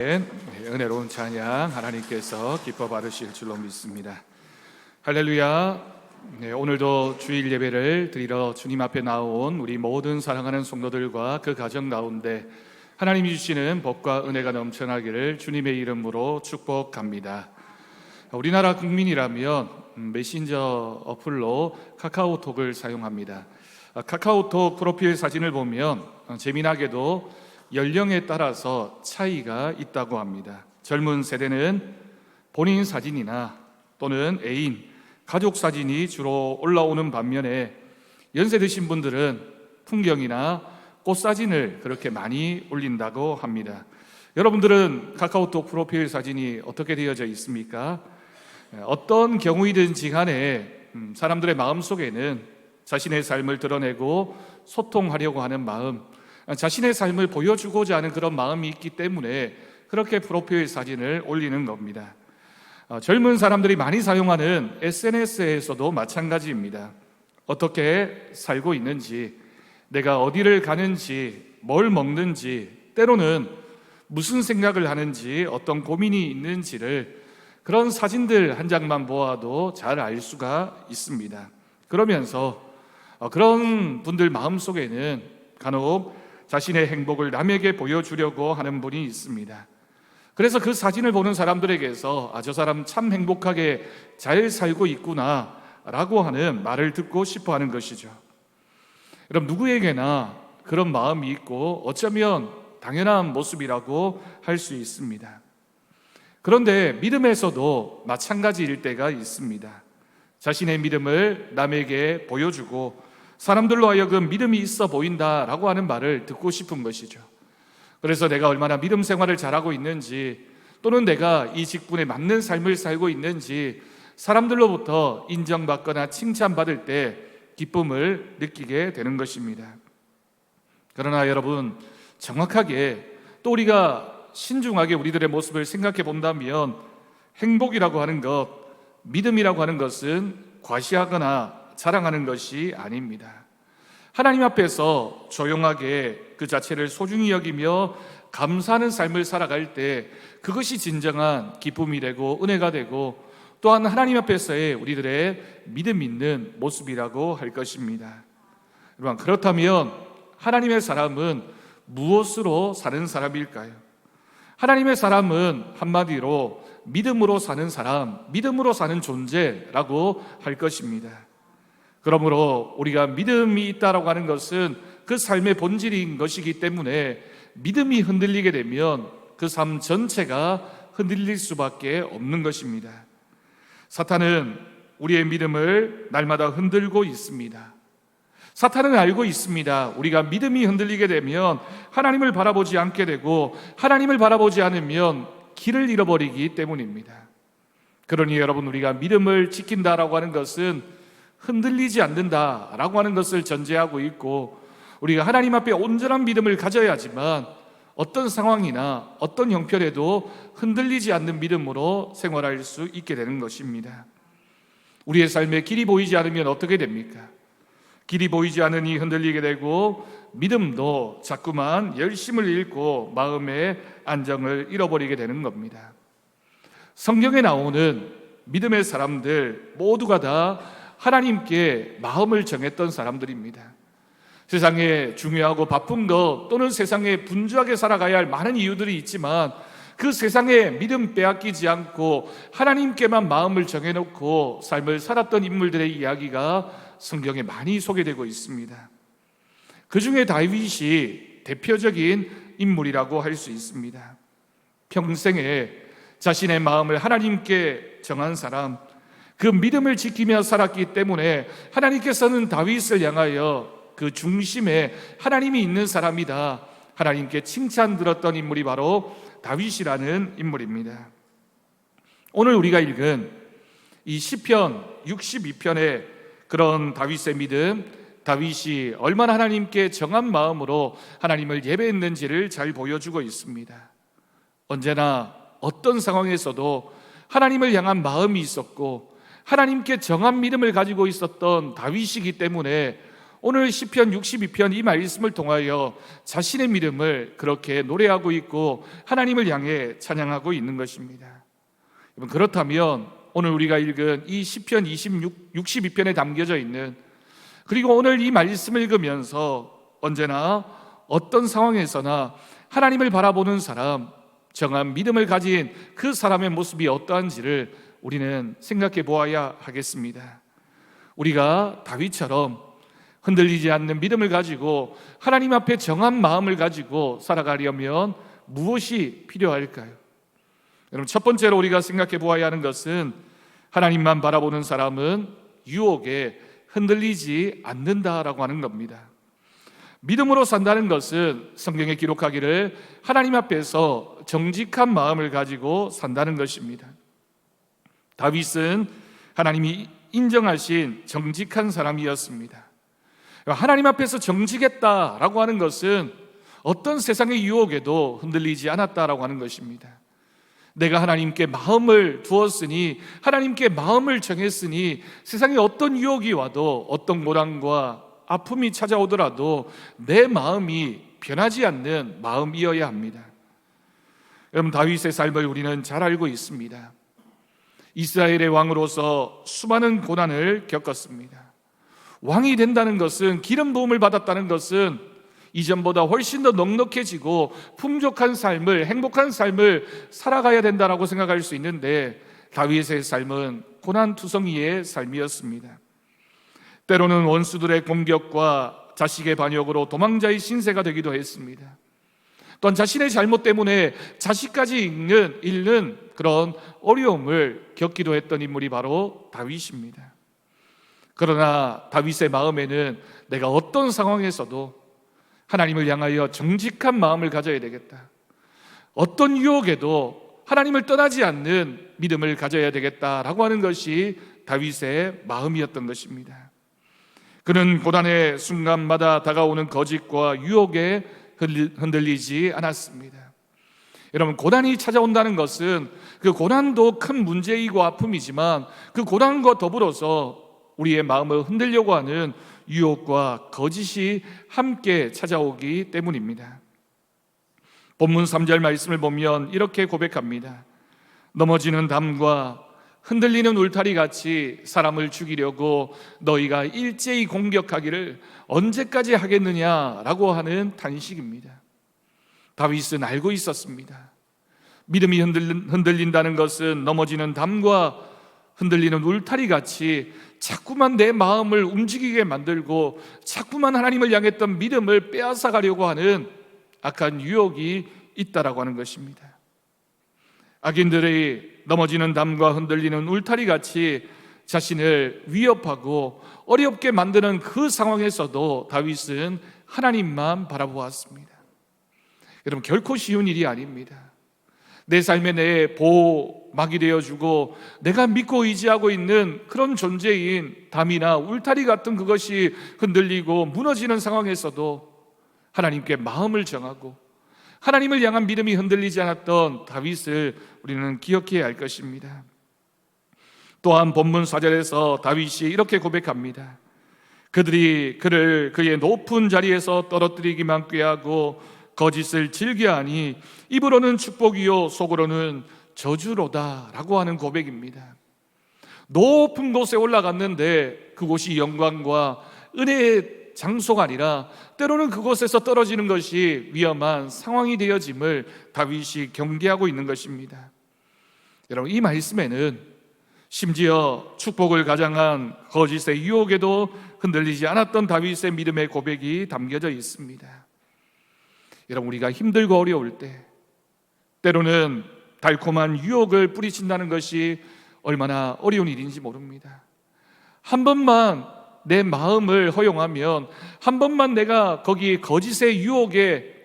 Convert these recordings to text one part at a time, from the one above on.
네, 은혜로운 찬양 하나님께서 기뻐 받으실 줄로 믿습니다. 할렐루야. 네, 오늘도 주일 예배를 드리러 주님 앞에 나온 우리 모든 사랑하는 성도들과 그 가정 가운데 하나님이 주시는 복과 은혜가 넘쳐나기를 주님의 이름으로 축복합니다. 우리나라 국민이라면 음, 메신저 어플로 카카오톡을 사용합니다. 아, 카카오톡 프로필 사진을 보면 어, 재미나게도 연령에 따라서 차이가 있다고 합니다. 젊은 세대는 본인 사진이나 또는 애인, 가족 사진이 주로 올라오는 반면에 연세 드신 분들은 풍경이나 꽃 사진을 그렇게 많이 올린다고 합니다. 여러분들은 카카오톡 프로필 사진이 어떻게 되어져 있습니까? 어떤 경우이든지 간에 음, 사람들의 마음 속에는 자신의 삶을 드러내고 소통하려고 하는 마음, 자신의 삶을 보여주고자 하는 그런 마음이 있기 때문에 그렇게 프로필 사진을 올리는 겁니다. 어, 젊은 사람들이 많이 사용하는 SNS에서도 마찬가지입니다. 어떻게 살고 있는지, 내가 어디를 가는지, 뭘 먹는지, 때로는 무슨 생각을 하는지, 어떤 고민이 있는지를 그런 사진들 한 장만 보아도 잘 알 수가 있습니다. 그러면서 어, 그런 분들 마음 속에는 간혹 자신의 행복을 남에게 보여주려고 하는 분이 있습니다. 그래서 그 사진을 보는 사람들에게서 아, 저 사람 참 행복하게 잘 살고 있구나 라고 하는 말을 듣고 싶어 하는 것이죠. 여러분, 누구에게나 그런 마음이 있고 어쩌면 당연한 모습이라고 할 수 있습니다. 그런데 믿음에서도 마찬가지일 때가 있습니다. 자신의 믿음을 남에게 보여주고 사람들로 하여금 믿음이 있어 보인다라고 하는 말을 듣고 싶은 것이죠. 그래서 내가 얼마나 믿음 생활을 잘하고 있는지 또는 내가 이 직분에 맞는 삶을 살고 있는지 사람들로부터 인정받거나 칭찬받을 때 기쁨을 느끼게 되는 것입니다. 그러나 여러분, 정확하게 또 우리가 신중하게 우리들의 모습을 생각해 본다면 행복이라고 하는 것, 믿음이라고 하는 것은 과시하거나 자랑하는 것이 아닙니다. 하나님 앞에서 조용하게 그 자체를 소중히 여기며 감사하는 삶을 살아갈 때 그것이 진정한 기쁨이 되고 은혜가 되고 또한 하나님 앞에서의 우리들의 믿음 있는 모습이라고 할 것입니다. 여러분, 그렇다면 하나님의 사람은 무엇으로 사는 사람일까요? 하나님의 사람은 한마디로 믿음으로 사는 사람, 믿음으로 사는 존재라고 할 것입니다. 그러므로 우리가 믿음이 있다라고 하는 것은 그 삶의 본질인 것이기 때문에 믿음이 흔들리게 되면 그 삶 전체가 흔들릴 수밖에 없는 것입니다. 사탄은 우리의 믿음을 날마다 흔들고 있습니다. 사탄은 알고 있습니다. 우리가 믿음이 흔들리게 되면 하나님을 바라보지 않게 되고 하나님을 바라보지 않으면 길을 잃어버리기 때문입니다. 그러니 여러분 우리가 믿음을 지킨다라고 하는 것은 흔들리지 않는다라고 하는 것을 전제하고 있고 우리가 하나님 앞에 온전한 믿음을 가져야지만 어떤 상황이나 어떤 형편에도 흔들리지 않는 믿음으로 생활할 수 있게 되는 것입니다. 우리의 삶에 길이 보이지 않으면 어떻게 됩니까? 길이 보이지 않으니 흔들리게 되고 믿음도 자꾸만 열심을 잃고 마음의 안정을 잃어버리게 되는 겁니다. 성경에 나오는 믿음의 사람들 모두가 다 하나님께 마음을 정했던 사람들입니다. 세상에 중요하고 바쁜 것 또는 세상에 분주하게 살아가야 할 많은 이유들이 있지만 그 세상에 믿음 빼앗기지 않고 하나님께만 마음을 정해놓고 삶을 살았던 인물들의 이야기가 성경에 많이 소개되고 있습니다. 그 중에 다윗이 대표적인 인물이라고 할 수 있습니다. 평생에 자신의 마음을 하나님께 정한 사람, 그 믿음을 지키며 살았기 때문에 하나님께서는 다윗을 향하여 그 중심에 하나님이 있는 사람이다. 하나님께 칭찬 들었던 인물이 바로 다윗이라는 인물입니다. 오늘 우리가 읽은 이 시편 62편의 그런 다윗의 믿음, 다윗이 얼마나 하나님께 정한 마음으로 하나님을 예배했는지를 잘 보여주고 있습니다. 언제나 어떤 상황에서도 하나님을 향한 마음이 있었고 하나님께 정한 믿음을 가지고 있었던 다윗이기 때문에 오늘 시편 62편 이 말씀을 통하여 자신의 믿음을 그렇게 노래하고 있고 하나님을 향해 찬양하고 있는 것입니다. 그렇다면 오늘 우리가 읽은 이 시편 26, 62편에 담겨져 있는 그리고 오늘 이 말씀을 읽으면서 언제나 어떤 상황에서나 하나님을 바라보는 사람, 정한 믿음을 가진 그 사람의 모습이 어떠한지를 우리는 생각해 보아야 하겠습니다. 우리가 다윗처럼 흔들리지 않는 믿음을 가지고 하나님 앞에 정한 마음을 가지고 살아가려면 무엇이 필요할까요? 여러분, 첫 번째로 우리가 생각해 보아야 하는 것은 하나님만 바라보는 사람은 유혹에 흔들리지 않는다라고 하는 겁니다. 믿음으로 산다는 것은 성경에 기록하기를 하나님 앞에서 정직한 마음을 가지고 산다는 것입니다. 다윗은 하나님이 인정하신 정직한 사람이었습니다. 하나님 앞에서 정직했다라고 하는 것은 어떤 세상의 유혹에도 흔들리지 않았다라고 하는 것입니다. 내가 하나님께 마음을 두었으니 하나님께 마음을 정했으니 세상에 어떤 유혹이 와도 어떤 고난과 아픔이 찾아오더라도 내 마음이 변하지 않는 마음이어야 합니다. 여러분 다윗의 삶을 우리는 잘 알고 있습니다. 이스라엘의 왕으로서 수많은 고난을 겪었습니다. 왕이 된다는 것은 기름 부음을 받았다는 것은 이전보다 훨씬 더 넉넉해지고 풍족한 삶을 행복한 삶을 살아가야 된다라고 생각할 수 있는데 다윗의 삶은 고난 투성이의 삶이었습니다. 때로는 원수들의 공격과 자식의 반역으로 도망자의 신세가 되기도 했습니다. 또한 자신의 잘못 때문에 자식까지 잃는, 잃는 그런 어려움을 겪기도 했던 인물이 바로 다윗입니다. 그러나 다윗의 마음에는 내가 어떤 상황에서도 하나님을 향하여 정직한 마음을 가져야 되겠다. 어떤 유혹에도 하나님을 떠나지 않는 믿음을 가져야 되겠다라고 하는 것이 다윗의 마음이었던 것입니다. 그는 고난의 순간마다 다가오는 거짓과 유혹에 흔들리지 않았습니다. 여러분, 고난이 찾아온다는 것은 그 고난도 큰 문제이고 아픔이지만 그 고난과 더불어서 우리의 마음을 흔들려고 하는 유혹과 거짓이 함께 찾아오기 때문입니다. 본문 3절 말씀을 보면 이렇게 고백합니다. 넘어지는 담과 흔들리는 울타리 같이 사람을 죽이려고 너희가 일제히 공격하기를 언제까지 하겠느냐라고 하는 단식입니다. 다윗은 알고 있었습니다. 믿음이 흔들린 다는 것은 넘어지는 담과 흔들리는 울타리 같이 자꾸만 내 마음을 움직이게 만들고 자꾸만 하나님을 향했던 믿음을 빼앗아 가려고 하는 악한 유혹이 있다라고 하는 것입니다. 악인들의 넘어지는 담과 흔들리는 울타리 같이 자신을 위협하고 어렵게 만드는 그 상황에서도 다윗은 하나님만 바라보았습니다. 여러분 결코 쉬운 일이 아닙니다. 내 삶에 내 보호막이 되어주고 내가 믿고 의지하고 있는 그런 존재인 담이나 울타리 같은 그것이 흔들리고 무너지는 상황에서도 하나님께 마음을 정하고 하나님을 향한 믿음이 흔들리지 않았던 다윗을 우리는 기억해야 할 것입니다. 또한 본문 4절에서 다윗이 이렇게 고백합니다. 그들이 그를 그의 높은 자리에서 떨어뜨리기만 꾀하고 거짓을 즐겨하니 입으로는 축복이요 속으로는 저주로다라고 하는 고백입니다. 높은 곳에 올라갔는데 그곳이 영광과 은혜의 장소가 아니라 때로는 그곳에서 떨어지는 것이 위험한 상황이 되어짐을 다윗이 경계하고 있는 것입니다. 여러분 이 말씀에는 심지어 축복을 가장한 거짓의 유혹에도 흔들리지 않았던 다윗의 믿음의 고백이 담겨져 있습니다. 여러분 우리가 힘들고 어려울 때 때로는 달콤한 유혹을 뿌리친다는 것이 얼마나 어려운 일인지 모릅니다. 한 번만 내 마음을 허용하면 한 번만 내가 거기 거짓의 유혹에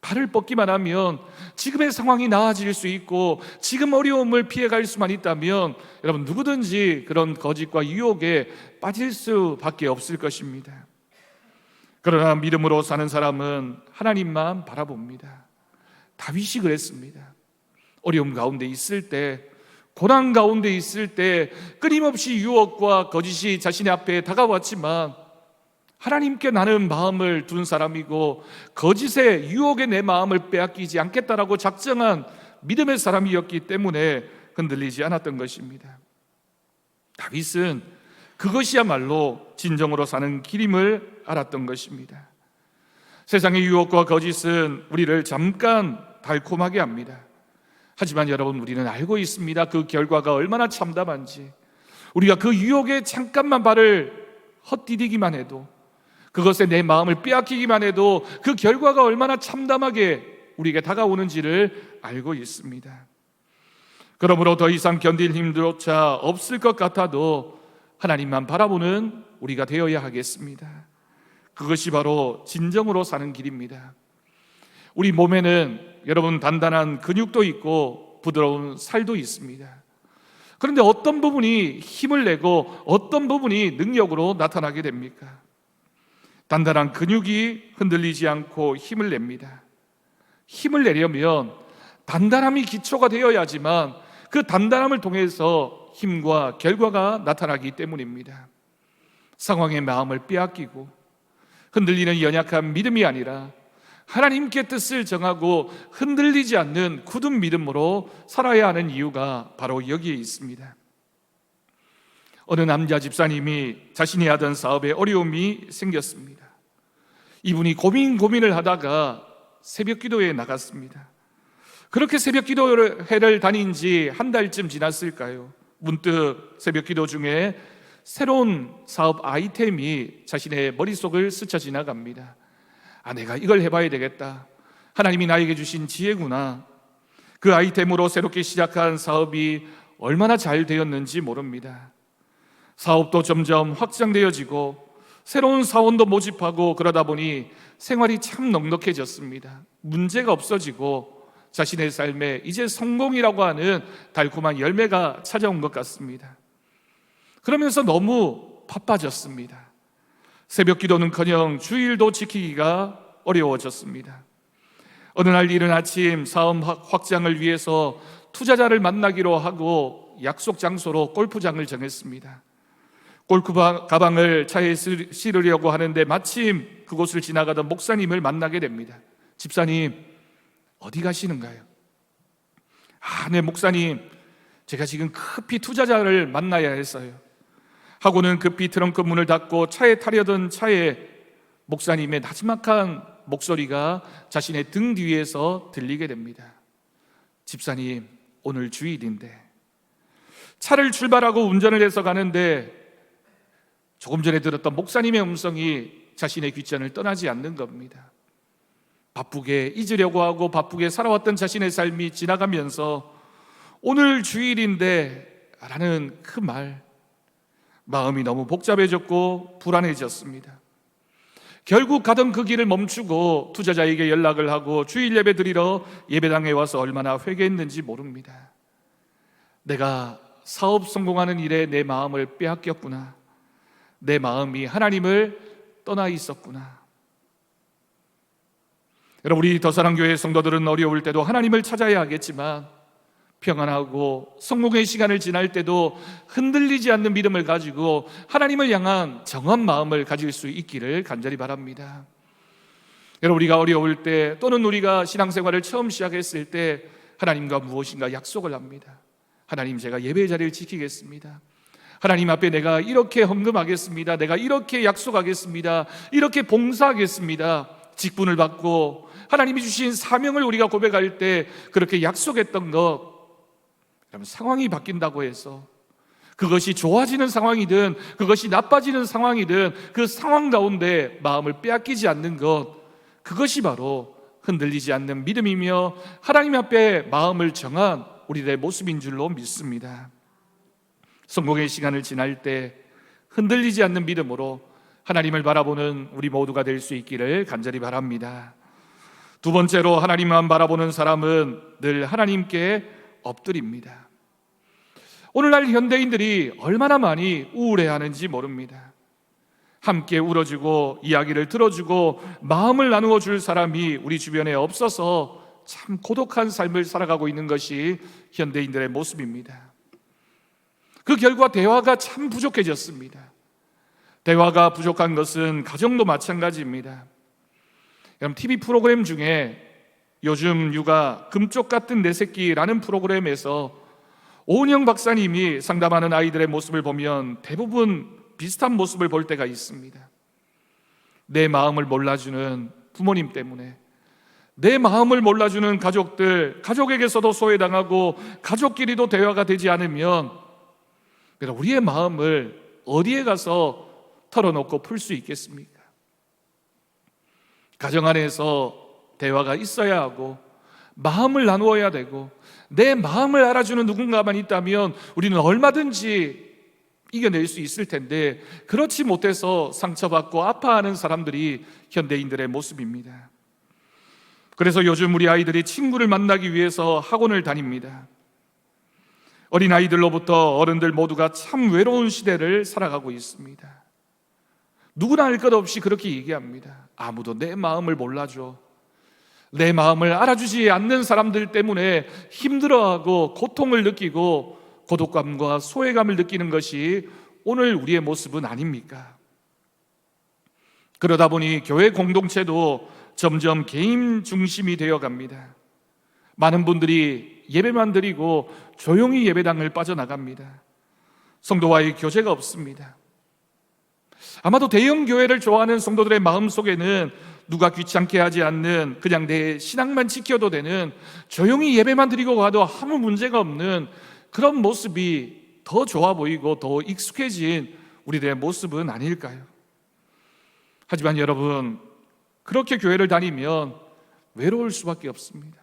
발을 뻗기만 하면 지금의 상황이 나아질 수 있고 지금 어려움을 피해갈 수만 있다면 여러분 누구든지 그런 거짓과 유혹에 빠질 수밖에 없을 것입니다. 그러나 믿음으로 사는 사람은 하나님만 바라봅니다. 다윗이 그랬습니다. 어려움 가운데 있을 때 고난 가운데 있을 때 끊임없이 유혹과 거짓이 자신의 앞에 다가왔지만 하나님께 나는 마음을 둔 사람이고 거짓의 유혹에 내 마음을 빼앗기지 않겠다라고 작정한 믿음의 사람이었기 때문에 흔들리지 않았던 것입니다. 다윗은 그것이야말로 진정으로 사는 길임을 알았던 것입니다. 세상의 유혹과 거짓은 우리를 잠깐 달콤하게 합니다. 하지만 여러분 우리는 알고 있습니다. 그 결과가 얼마나 참담한지. 우리가 그 유혹에 잠깐만 발을 헛디디기만 해도 그것에 내 마음을 빼앗기기만 해도 그 결과가 얼마나 참담하게 우리에게 다가오는지를 알고 있습니다. 그러므로 더 이상 견딜 힘조차 없을 것 같아도 하나님만 바라보는 우리가 되어야 하겠습니다. 그것이 바로 진정으로 사는 길입니다. 우리 몸에는 여러분 단단한 근육도 있고 부드러운 살도 있습니다. 그런데 어떤 부분이 힘을 내고 어떤 부분이 능력으로 나타나게 됩니까? 단단한 근육이 흔들리지 않고 힘을 냅니다. 힘을 내려면 단단함이 기초가 되어야지만 그 단단함을 통해서 힘과 결과가 나타나기 때문입니다. 상황의 마음을 빼앗기고 흔들리는 연약한 믿음이 아니라 하나님께 뜻을 정하고 흔들리지 않는 굳은 믿음으로 살아야 하는 이유가 바로 여기에 있습니다. 어느 남자 집사님이 자신이 하던 사업에 어려움이 생겼습니다. 이분이 고민 고민을 하다가 새벽 기도에 나갔습니다. 그렇게 새벽 기도회를 다닌 지 한 달쯤 지났을까요? 문득 새벽 기도 중에 새로운 사업 아이템이 자신의 머릿속을 스쳐 지나갑니다. 아, 내가 이걸 해봐야 되겠다. 하나님이 나에게 주신 지혜구나. 그 아이템으로 새롭게 시작한 사업이 얼마나 잘 되었는지 모릅니다. 사업도 점점 확장되어지고 새로운 사원도 모집하고 그러다 보니 생활이 참 넉넉해졌습니다. 문제가 없어지고 자신의 삶에 이제 성공이라고 하는 달콤한 열매가 찾아온 것 같습니다. 그러면서 너무 바빠졌습니다. 새벽 기도는커녕 주일도 지키기가 어려워졌습니다. 어느 날 이른 아침 사업 확장을 위해서 투자자를 만나기로 하고 약속 장소로 골프장을 정했습니다. 골프 가방을 차에 실으려고 하는데 마침 그곳을 지나가던 목사님을 만나게 됩니다. 집사님, 어디 가시는가요? 아, 네, 목사님. 제가 지금 급히 투자자를 만나야 했어요. 하고는 급히 트렁크 문을 닫고 차에 타려던 차에 목사님의 나지막한 목소리가 자신의 등 뒤에서 들리게 됩니다. 집사님, 오늘 주일인데 차를 출발하고 운전을 해서 가는데 조금 전에 들었던 목사님의 음성이 자신의 귀전을 떠나지 않는 겁니다. 바쁘게 잊으려고 하고 바쁘게 살아왔던 자신의 삶이 지나가면서 오늘 주일인데 라는 그 말, 마음이 너무 복잡해졌고 불안해졌습니다. 결국 가던 그 길을 멈추고 투자자에게 연락을 하고 주일 예배 드리러 예배당에 와서 얼마나 회개했는지 모릅니다. 내가 사업 성공하는 일에 내 마음을 빼앗겼구나. 내 마음이 하나님을 떠나 있었구나. 여러분, 우리 더사랑교회 성도들은 어려울 때도 하나님을 찾아야 하겠지만 평안하고 성공의 시간을 지날 때도 흔들리지 않는 믿음을 가지고 하나님을 향한 정한 마음을 가질 수 있기를 간절히 바랍니다. 여러분 우리가 어려울 때 또는 우리가 신앙생활을 처음 시작했을 때 하나님과 무엇인가 약속을 합니다. 하나님 제가 예배 자리를 지키겠습니다. 하나님 앞에 내가 이렇게 헌금하겠습니다. 내가 이렇게 약속하겠습니다. 이렇게 봉사하겠습니다. 직분을 받고 하나님이 주신 사명을 우리가 고백할 때 그렇게 약속했던 것 여러분 상황이 바뀐다고 해서 그것이 좋아지는 상황이든 그것이 나빠지는 상황이든 그 상황 가운데 마음을 빼앗기지 않는 것 그것이 바로 흔들리지 않는 믿음이며 하나님 앞에 마음을 정한 우리들의 모습인 줄로 믿습니다. 성공의 시간을 지날 때 흔들리지 않는 믿음으로 하나님을 바라보는 우리 모두가 될 수 있기를 간절히 바랍니다. 두 번째로 하나님만 바라보는 사람은 늘 하나님께 엎드립니다. 오늘날 현대인들이 얼마나 많이 우울해 하는지 모릅니다. 함께 울어주고 이야기를 들어주고 마음을 나누어 줄 사람이 우리 주변에 없어서 참 고독한 삶을 살아가고 있는 것이 현대인들의 모습입니다. 그 결과 대화가 참 부족해졌습니다. 대화가 부족한 것은 가정도 마찬가지입니다. 그럼 TV 프로그램 중에 요즘 육아 금쪽 같은 내 새끼라는 프로그램에서 오은영 박사님이 상담하는 아이들의 모습을 보면 대부분 비슷한 모습을 볼 때가 있습니다. 내 마음을 몰라주는 부모님 때문에 내 마음을 몰라주는 가족들, 가족에게서도 소외당하고 가족끼리도 대화가 되지 않으면 우리의 마음을 어디에 가서 털어놓고 풀 수 있겠습니까? 가정 안에서 대화가 있어야 하고 마음을 나누어야 되고 내 마음을 알아주는 누군가만 있다면 우리는 얼마든지 이겨낼 수 있을 텐데 그렇지 못해서 상처받고 아파하는 사람들이 현대인들의 모습입니다. 그래서 요즘 우리 아이들이 친구를 만나기 위해서 학원을 다닙니다. 어린 아이들로부터 어른들 모두가 참 외로운 시대를 살아가고 있습니다. 누구나 알것 없이 그렇게 얘기합니다. 아무도 내 마음을 몰라줘. 내 마음을 알아주지 않는 사람들 때문에 힘들어하고 고통을 느끼고 고독감과 소외감을 느끼는 것이 오늘 우리의 모습은 아닙니까? 그러다 보니 교회 공동체도 점점 개인 중심이 되어 갑니다. 많은 분들이 예배만 드리고 조용히 예배당을 빠져나갑니다. 성도와의 교제가 없습니다. 아마도 대형 교회를 좋아하는 성도들의 마음 속에는 누가 귀찮게 하지 않는 그냥 내 신앙만 지켜도 되는 조용히 예배만 드리고 가도 아무 문제가 없는 그런 모습이 더 좋아 보이고 더 익숙해진 우리들의 모습은 아닐까요? 하지만 여러분, 그렇게 교회를 다니면 외로울 수밖에 없습니다.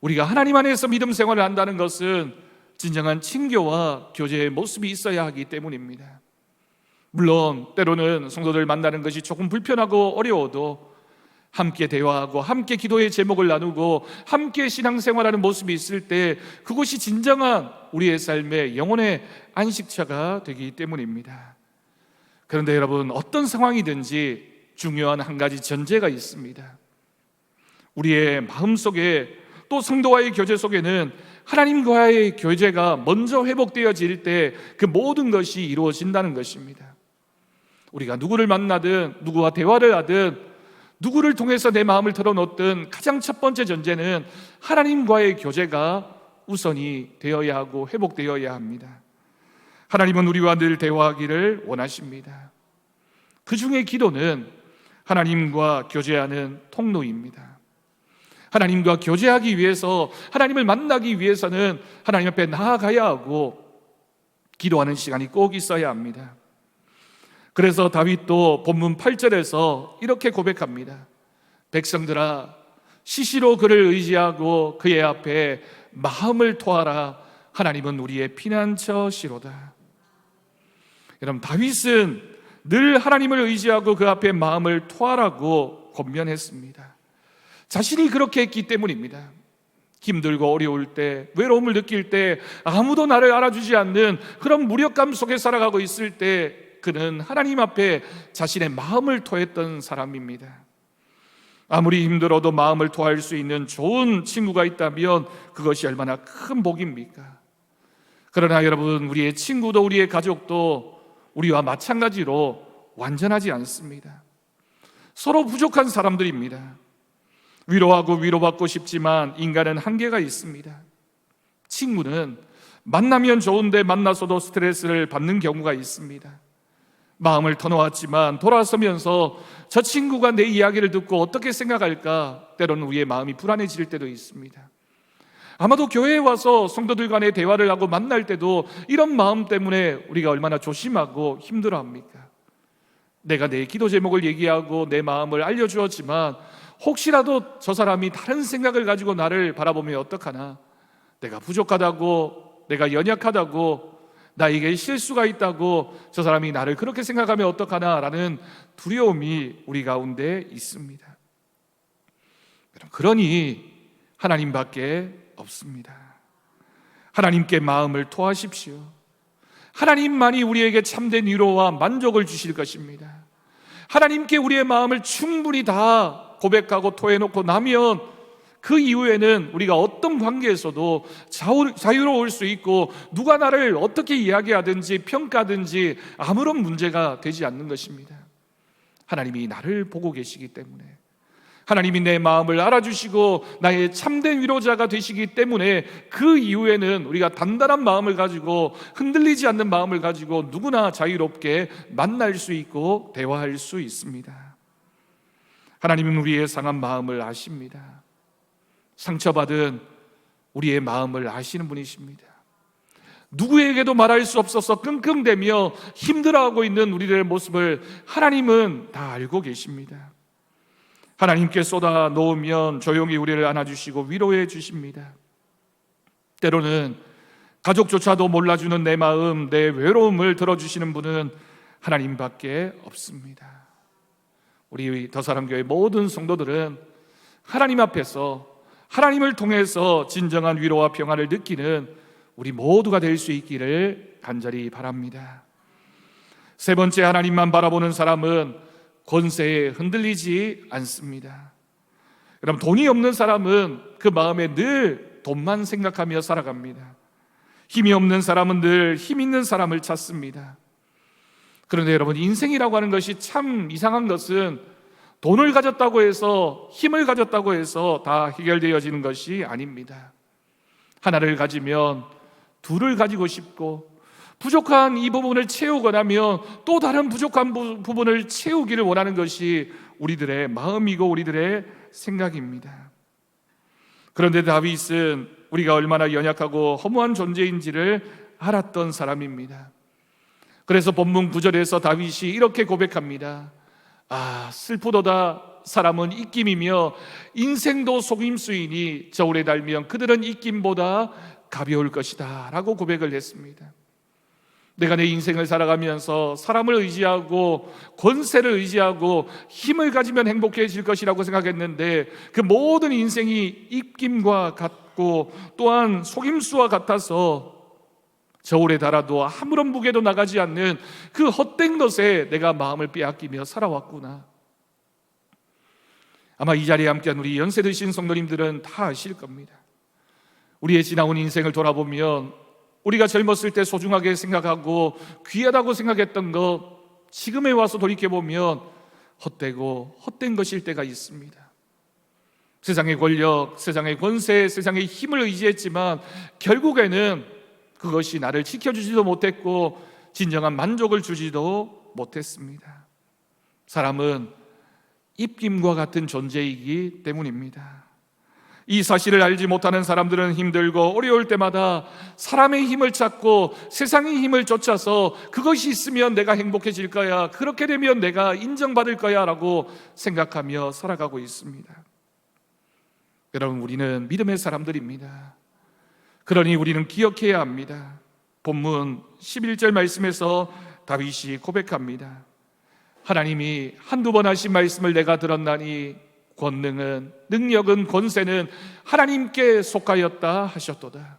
우리가 하나님 안에서 믿음 생활을 한다는 것은 진정한 친교와 교제의 모습이 있어야 하기 때문입니다. 물론 때로는 성도들 만나는 것이 조금 불편하고 어려워도 함께 대화하고 함께 기도의 제목을 나누고 함께 신앙생활하는 모습이 있을 때 그것이 진정한 우리의 삶의 영혼의 안식처가 되기 때문입니다. 그런데 여러분 어떤 상황이든지 중요한 한 가지 전제가 있습니다. 우리의 마음 속에 또 성도와의 교제 속에는 하나님과의 교제가 먼저 회복되어질 때 그 모든 것이 이루어진다는 것입니다. 우리가 누구를 만나든 누구와 대화를 하든 누구를 통해서 내 마음을 털어놓든 가장 첫 번째 전제는 하나님과의 교제가 우선이 되어야 하고 회복되어야 합니다. 하나님은 우리와 늘 대화하기를 원하십니다. 그 중에 기도는 하나님과 교제하는 통로입니다. 하나님과 교제하기 위해서 하나님을 만나기 위해서는 하나님 앞에 나아가야 하고 기도하는 시간이 꼭 있어야 합니다. 그래서 다윗도 본문 8절에서 이렇게 고백합니다. 백성들아 시시로 그를 의지하고 그의 앞에 마음을 토하라 하나님은 우리의 피난처시로다. 여러분 다윗은 늘 하나님을 의지하고 그 앞에 마음을 토하라고 권면했습니다. 자신이 그렇게 했기 때문입니다. 힘들고 어려울 때, 외로움을 느낄 때, 아무도 나를 알아주지 않는 그런 무력감 속에 살아가고 있을 때, 그는 하나님 앞에 자신의 마음을 토했던 사람입니다. 아무리 힘들어도 마음을 토할 수 있는 좋은 친구가 있다면 그것이 얼마나 큰 복입니까? 그러나 여러분, 우리의 친구도 우리의 가족도 우리와 마찬가지로 완전하지 않습니다. 서로 부족한 사람들입니다. 위로하고 위로받고 싶지만 인간은 한계가 있습니다. 친구는 만나면 좋은데 만나서도 스트레스를 받는 경우가 있습니다. 마음을 터놓았지만 돌아서면서 저 친구가 내 이야기를 듣고 어떻게 생각할까 때로는 우리의 마음이 불안해질 때도 있습니다. 아마도 교회에 와서 성도들 간의 대화를 하고 만날 때도 이런 마음 때문에 우리가 얼마나 조심하고 힘들어 합니까? 내가 내 기도 제목을 얘기하고 내 마음을 알려주었지만 혹시라도 저 사람이 다른 생각을 가지고 나를 바라보면 어떡하나? 내가 부족하다고, 내가 연약하다고, 나에게 실수가 있다고 저 사람이 나를 그렇게 생각하면 어떡하나라는 두려움이 우리 가운데 있습니다. 그러니 하나님밖에 없습니다. 하나님께 마음을 토하십시오. 하나님만이 우리에게 참된 위로와 만족을 주실 것입니다. 하나님께 우리의 마음을 충분히 다 고백하고 토해놓고 나면 그 이후에는 우리가 어떤 관계에서도 자유- 자유로울 수 있고 누가 나를 어떻게 이야기하든지 평가든지 아무런 문제가 되지 않는 것입니다. 하나님이 나를 보고 계시기 때문에 하나님이 내 마음을 알아주시고 나의 참된 위로자가 되시기 때문에 그 이후에는 우리가 단단한 마음을 가지고 흔들리지 않는 마음을 가지고 누구나 자유롭게 만날 수 있고 대화할 수 있습니다. 하나님은 우리의 상한 마음을 아십니다. 상처받은 우리의 마음을 아시는 분이십니다. 누구에게도 말할 수 없어서 끙끙대며 힘들어하고 있는 우리들의 모습을 하나님은 다 알고 계십니다. 하나님께 쏟아 놓으면 조용히 우리를 안아주시고 위로해 주십니다. 때로는 가족조차도 몰라주는 내 마음, 내 외로움을 들어주시는 분은 하나님밖에 없습니다. 우리 더사랑교회 모든 성도들은 하나님 앞에서 하나님을 통해서 진정한 위로와 평안을 느끼는 우리 모두가 될 수 있기를 간절히 바랍니다. 세 번째 하나님만 바라보는 사람은 권세에 흔들리지 않습니다. 여러분 돈이 없는 사람은 그 마음에 늘 돈만 생각하며 살아갑니다. 힘이 없는 사람은 늘 힘 있는 사람을 찾습니다. 그런데 여러분 인생이라고 하는 것이 참 이상한 것은 돈을 가졌다고 해서 힘을 가졌다고 해서 다 해결되어지는 것이 아닙니다. 하나를 가지면 둘을 가지고 싶고 부족한 이 부분을 채우고 나면 또 다른 부족한 부- 부분을 채우기를 원하는 것이 우리들의 마음이고 우리들의 생각입니다. 그런데 다윗은 우리가 얼마나 연약하고 허무한 존재인지를 알았던 사람입니다. 그래서 본문 9절에서 다윗이 이렇게 고백합니다. 아, 슬프도다 사람은 입김이며 인생도 속임수이니 저울에 달면 그들은 입김보다 가벼울 것이다 라고 고백을 했습니다. 내가 내 인생을 살아가면서 사람을 의지하고 권세를 의지하고 힘을 가지면 행복해질 것이라고 생각했는데 그 모든 인생이 입김과 같고 또한 속임수와 같아서 저울에 달아도 아무런 무게도 나가지 않는 그 헛된 것에 내가 마음을 빼앗기며 살아왔구나. 아마 이 자리에 함께한 우리 연세 드신 성도님들은 다 아실 겁니다. 우리의 지나온 인생을 돌아보면 우리가 젊었을 때 소중하게 생각하고 귀하다고 생각했던 것 지금에 와서 돌이켜 보면 헛되고 헛된 것일 때가 있습니다. 세상의 권력, 세상의 권세, 세상의 힘을 의지했지만 결국에는 그것이 나를 지켜주지도 못했고 진정한 만족을 주지도 못했습니다. 사람은 입김과 같은 존재이기 때문입니다. 이 사실을 알지 못하는 사람들은 힘들고 어려울 때마다 사람의 힘을 찾고 세상의 힘을 쫓아서 그것이 있으면 내가 행복해질 거야. 그렇게 되면 내가 인정받을 거야. 라고 생각하며 살아가고 있습니다. 여러분, 우리는 믿음의 사람들입니다. 그러니 우리는 기억해야 합니다. 본문 11절 말씀에서 다윗이 고백합니다. 하나님이 한두 번 하신 말씀을 내가 들었나니 권능은 능력은 권세는 하나님께 속하였다 하셨도다.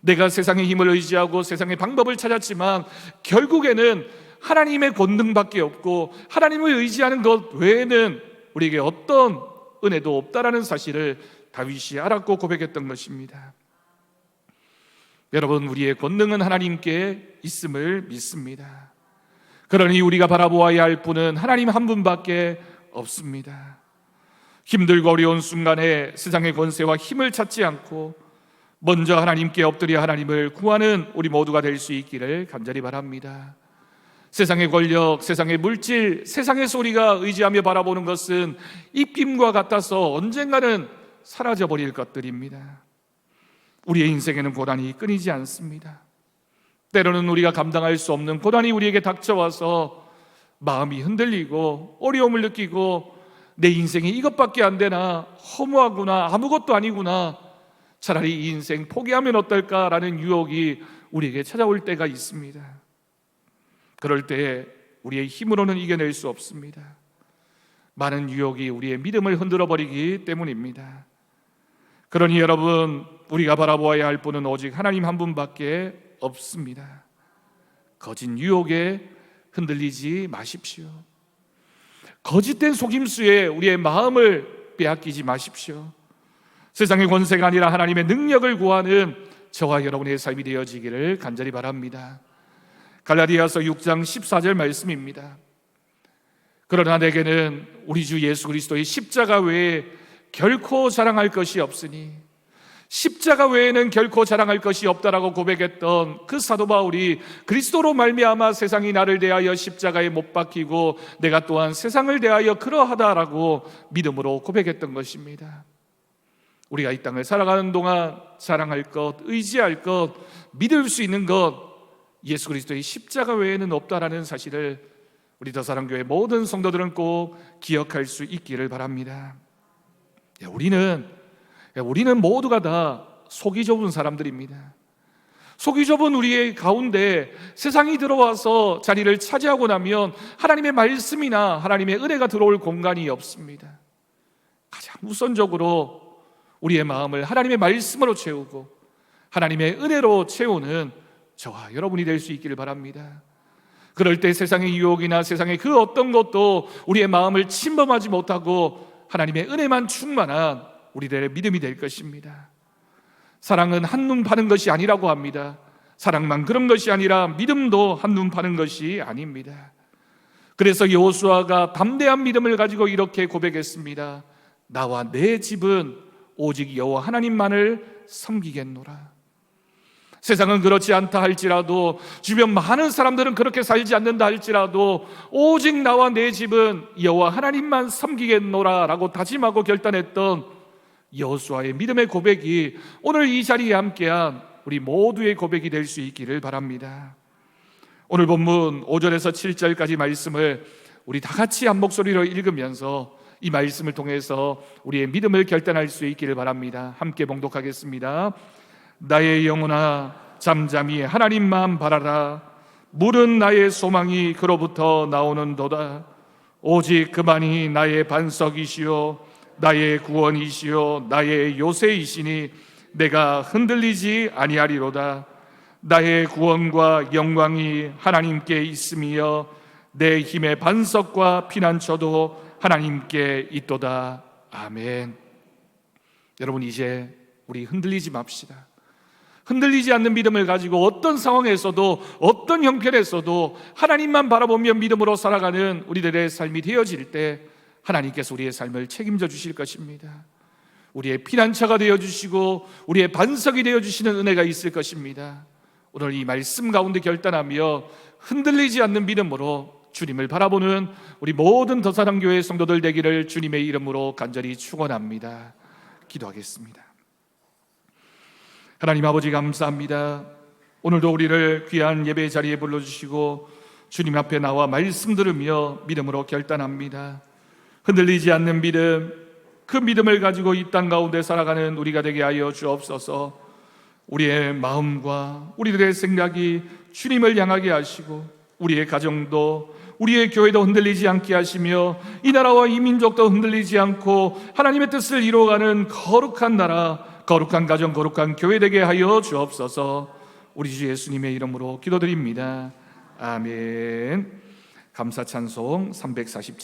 내가 세상의 힘을 의지하고 세상의 방법을 찾았지만 결국에는 하나님의 권능밖에 없고 하나님을 의지하는 것 외에는 우리에게 어떤 은혜도 없다라는 사실을 다윗이 알았고 고백했던 것입니다. 여러분, 우리의 권능은 하나님께 있음을 믿습니다. 그러니 우리가 바라보아야 할 분은 하나님 한 분밖에 없습니다. 힘들고 어려운 순간에 세상의 권세와 힘을 찾지 않고 먼저 하나님께 엎드려 하나님을 구하는 우리 모두가 될 수 있기를 간절히 바랍니다. 세상의 권력, 세상의 물질, 세상의 소리가 의지하며 바라보는 것은 입김과 같아서 언젠가는 사라져 버릴 것들입니다. 우리의 인생에는 고난이 끊이지 않습니다. 때로는 우리가 감당할 수 없는 고난이 우리에게 닥쳐와서 마음이 흔들리고 어려움을 느끼고 내 인생이 이것밖에 안 되나 허무하구나 아무것도 아니구나 차라리 이 인생 포기하면 어떨까라는 유혹이 우리에게 찾아올 때가 있습니다. 그럴 때 우리의 힘으로는 이겨낼 수 없습니다. 많은 유혹이 우리의 믿음을 흔들어 버리기 때문입니다. 그러니 여러분 우리가 바라보아야 할 분은 오직 하나님 한 분밖에 없습니다. 거짓 유혹에 흔들리지 마십시오. 거짓된 속임수에 우리의 마음을 빼앗기지 마십시오. 세상의 권세가 아니라 하나님의 능력을 구하는 저와 여러분의 삶이 되어지기를 간절히 바랍니다. 갈라디아서 6장 14절 말씀입니다. 그러나 내게는 우리 주 예수 그리스도의 십자가 외에 결코 자랑할 것이 없으니 십자가 외에는 결코 자랑할 것이 없다라고 고백했던 그 사도 바울이 그리스도로 말미암아 세상이 나를 대하여 십자가에 못 박히고 내가 또한 세상을 대하여 그러하다라고 믿음으로 고백했던 것입니다. 우리가 이 땅을 살아가는 동안 자랑할 것, 의지할 것, 믿을 수 있는 것 예수 그리스도의 십자가 외에는 없다라는 사실을 우리 더사랑교회 모든 성도들은 꼭 기억할 수 있기를 바랍니다. 예, 우리는 예, 우리는 모두가 다 속이 좁은 사람들입니다. 속이 좁은 우리의 가운데 세상이 들어와서 자리를 차지하고 나면 하나님의 말씀이나 하나님의 은혜가 들어올 공간이 없습니다. 가장 우선적으로 우리의 마음을 하나님의 말씀으로 채우고 하나님의 은혜로 채우는 저와 여러분이 될 수 있기를 바랍니다. 그럴 때 세상의 유혹이나 세상의 그 어떤 것도 우리의 마음을 침범하지 못하고 하나님의 은혜만 충만한 우리들의 믿음이 될 것입니다. 사랑은 한눈 파는 것이 아니라고 합니다. 사랑만 그런 것이 아니라 믿음도 한눈 파는 것이 아닙니다. 그래서 여호수아가 담대한 믿음을 가지고 이렇게 고백했습니다. 나와 내 집은 오직 여호와 하나님만을 섬기겠노라. 세상은 그렇지 않다 할지라도 주변 많은 사람들은 그렇게 살지 않는다 할지라도 오직 나와 내 집은 여호와 하나님만 섬기겠노라라고 다짐하고 결단했던 여호수아의 믿음의 고백이 오늘 이 자리에 함께한 우리 모두의 고백이 될 수 있기를 바랍니다. 오늘 본문 5절에서 7절까지 말씀을 우리 다 같이 한 목소리로 읽으면서 이 말씀을 통해서 우리의 믿음을 결단할 수 있기를 바랍니다. 함께 봉독하겠습니다. 나의 영혼아 잠잠히 하나님만 바라라 물은 나의 소망이 그로부터 나오는도다 오직 그만이 나의 반석이시요 나의 구원이시요 나의 요새이시니 내가 흔들리지 아니하리로다. 나의 구원과 영광이 하나님께 있으며 내 힘의 반석과 피난처도 하나님께 있도다. 아멘. 여러분 이제 우리 흔들리지 맙시다. 흔들리지 않는 믿음을 가지고 어떤 상황에서도 어떤 형편에서도 하나님만 바라보며 믿음으로 살아가는 우리들의 삶이 되어질 때 하나님께서 우리의 삶을 책임져 주실 것입니다. 우리의 피난처가 되어 주시고 우리의 반석이 되어 주시는 은혜가 있을 것입니다. 오늘 이 말씀 가운데 결단하며 흔들리지 않는 믿음으로 주님을 바라보는 우리 모든 더사랑교회 성도들 되기를 주님의 이름으로 간절히 축원합니다. 기도하겠습니다. 하나님 아버지 감사합니다. 오늘도 우리를 귀한 예배 자리에 불러주시고 주님 앞에 나와 말씀 들으며 믿음으로 결단합니다. 흔들리지 않는 믿음, 그 믿음을 가지고 이 땅 가운데 살아가는 우리가 되게 하여 주옵소서. 우리의 마음과 우리들의 생각이 주님을 향하게 하시고 우리의 가정도 우리의 교회도 흔들리지 않게 하시며 이 나라와 이 민족도 흔들리지 않고 하나님의 뜻을 이루어가는 거룩한 나라 거룩한 가정, 거룩한 교회 되게 하여 주옵소서. 우리 주 예수님의 이름으로 기도드립니다. 아멘. 감사 찬송 347